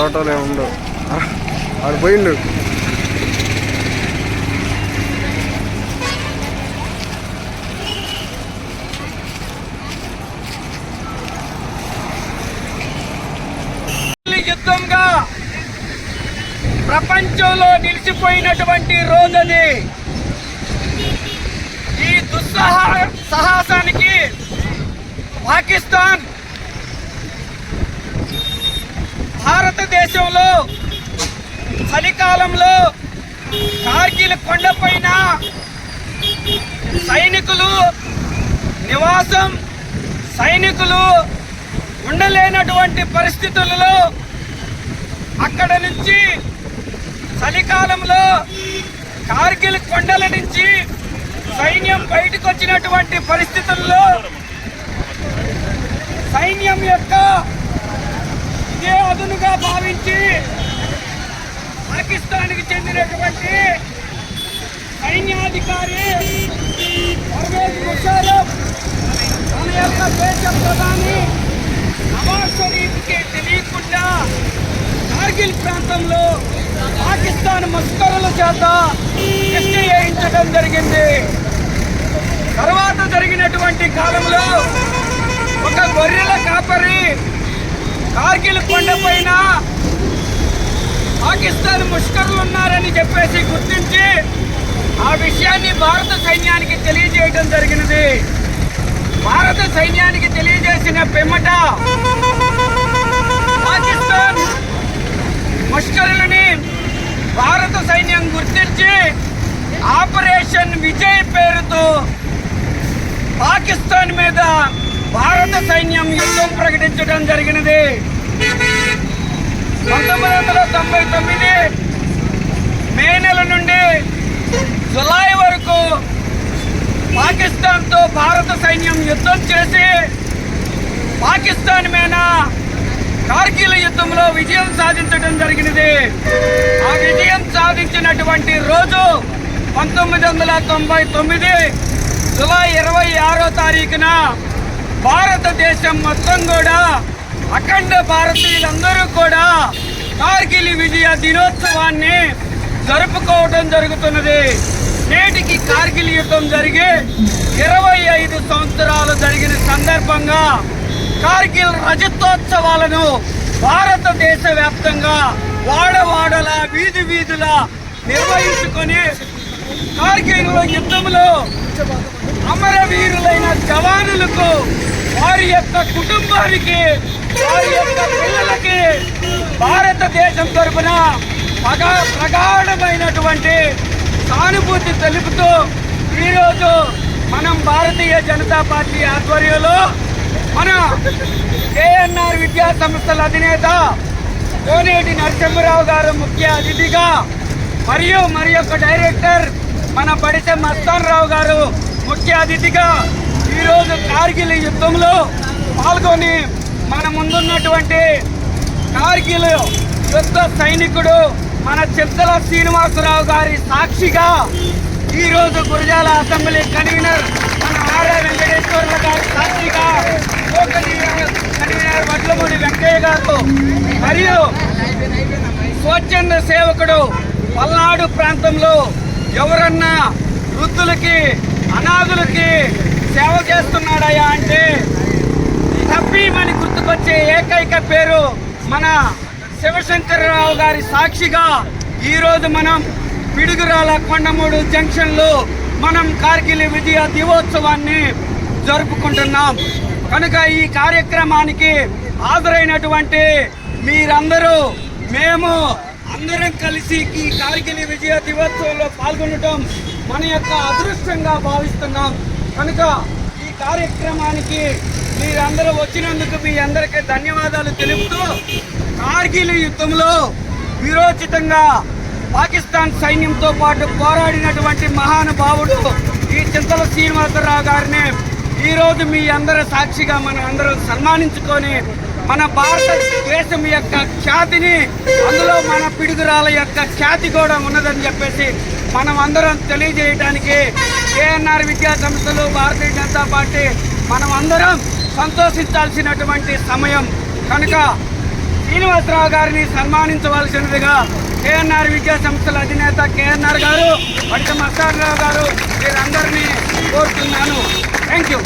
ఫోటోలు ఏమి ఉండవు. ఆడు పోయిండు. యుద్ధంగా ప్రపంచంలో నిలిచిపోయినటువంటి రోజది ఈ దుస్సహ సాహసానికి పాకిస్తాన్ దేశంలో చలికాలంలో కార్గిల్ కొండపైన సైనికులు నివాసం సైనికులు ఉండలేనటువంటి పరిస్థితులలో అక్కడ నుంచి చలికాలంలో కార్గిల్ కొండల నుంచి సైన్యం బయటకు వచ్చినటువంటి పరిస్థితుల్లో సైన్యం యొక్క ఇదే అదునుగా భావి చేత టెస్ట్ జరిగింది. తర్వాత జరిగినటువంటి కాలంలో ఒక గొర్రెల కాపరి కార్గిల్ కొండపైన పాకిస్తాన్ ముష్కర్లు ఉన్నారని చెప్పేసి గుర్తించి ఆ విషయాన్ని భారత సైన్యానికి తెలియజేయడం జరిగినది. భారత సైన్యానికి తెలియజేసిన పిమ్మట పాకిస్తాన్ ముష్కరులని భారత సైన్యం గుర్తించి ఆపరేషన్ విజయ్ పాకిస్తాన్ మీద భారత సైన్యం యుద్ధం ప్రకటించడం జరిగినది. పంతొమ్మిది వందల తొంభై తొమ్మిది మే నెల నుండి జులై వరకు పాకిస్తాన్తో భారత సైన్యం యుద్ధం చేసి పాకిస్తాన్ మీద కార్గిల్ యుద్ధంలో విజయం సాధించడం జరిగినది. ఆ విజయం సాధించినటువంటి రోజు పంతొమ్మిది వందల తొంభై తొమ్మిది జులై ఇరవై ఆరో తారీఖున భారతదేశం మొత్తం కూడా అఖండ భారతీయులందరూ కూడా కార్గిల్ విజయ దినోత్సవాన్ని జరుపుకోవడం జరుగుతున్నది. నేటికి కార్గిల్ యుద్ధం జరిగి ఇరవై ఐదు సంవత్సరాలు జరిగిన సందర్భంగా కార్గిల్ రజతోత్సవాలను భారతదేశ వ్యాప్తంగా వాడవాడల వీధి వీధుల నిర్వహించుకొని కార్గిల్ యుద్ధంలో అమరవీరులైన జవానులకు వారి యొక్క కుటుంబానికి వారి యొక్క పిల్లలకి భారతదేశం తరపున ప్రగా ప్రగాఢమైనటువంటి సానుభూతి తెలుపుతూ ఈరోజు మనం భారతీయ జనతా పార్టీ ఆధ్వర్యంలో మన కేఎన్ఆర్ విద్యా సంస్థల అధినేత కోనేటి నరసింహరావు గారు ముఖ్య అతిథిగా మరియు మరి యొక్క డైరెక్టర్ మన బడిసె మస్తాన్ రావు గారు ముఖ్య అతిథిగా ఈరోజు కార్గిల్ యుద్ధంలో పాల్గొని మన ముందున్నటువంటి కార్గిల్ యుద్ధ సైనికుడు మన చిత్తల శ్రీనివాసరావు గారి సాక్షిగా ఈరోజు గురజాల అసెంబ్లీ కన్వీనర్ మన ఆర్య వెంకటేశ్వర్ల గారి సాక్షిగా కన్వీనర్ వడ్లమూడి వెంకయ్య గారు మరియు స్వచ్ఛంద సేవకుడు పల్నాడు ప్రాంతంలో ఎవరన్నా వృద్ధులకి అనాథులకి సేవ చేస్తున్నాడయా అంటే తప్పీమని గుర్తుకొచ్చే ఏకైక పేరు మన శివశంకరరావు గారి సాక్షిగా ఈరోజు మనం పిడుగురాల కొండమూడు జంక్షన్లో మనం కార్గిల్ విజయ దివోత్సవాన్ని జరుపుకుంటున్నాం. కనుక ఈ కార్యక్రమానికి హాజరైనటువంటి మీరందరూ మేము అందరం కలిసి ఈ కార్గిలి విజయ దివోత్సవంలో పాల్గొనడం మన యొక్క అదృష్టంగా భావిస్తున్నాం. కనుక ఈ కార్యక్రమానికి మీరందరూ వచ్చినందుకు మీ అందరికీ ధన్యవాదాలు తెలుపుతూ కార్గిల్ యుద్ధంలో విరోచితంగా పాకిస్తాన్ సైన్యంతో పాటు పోరాడినటువంటి మహానుభావుడు ఈ చింతల శ్రీనివాసరావు గారిని ఈరోజు మీ అందరి సాక్షిగా మనం అందరూ సన్మానించుకొని మన భారతదేశం యొక్క ఖ్యాతిని అందులో మన పిడుగురాల యొక్క ఖ్యాతి కూడా ఉన్నదని చెప్పేసి మనం అందరం తెలియజేయడానికి కేఎన్ఆర్ విద్యా సంస్థలు భారతీయ జనతా పార్టీ మనం అందరం సంతోషించాల్సినటువంటి సమయం. కనుక శ్రీనివాసరావు గారిని సన్మానించవలసినదిగా కేఎన్ఆర్ విద్యా సంస్థల అధినేత కేఎన్ఆర్ గారు పడిత మస్తానరావు గారు వీరందరినీ కోరుతున్నాను. Thank you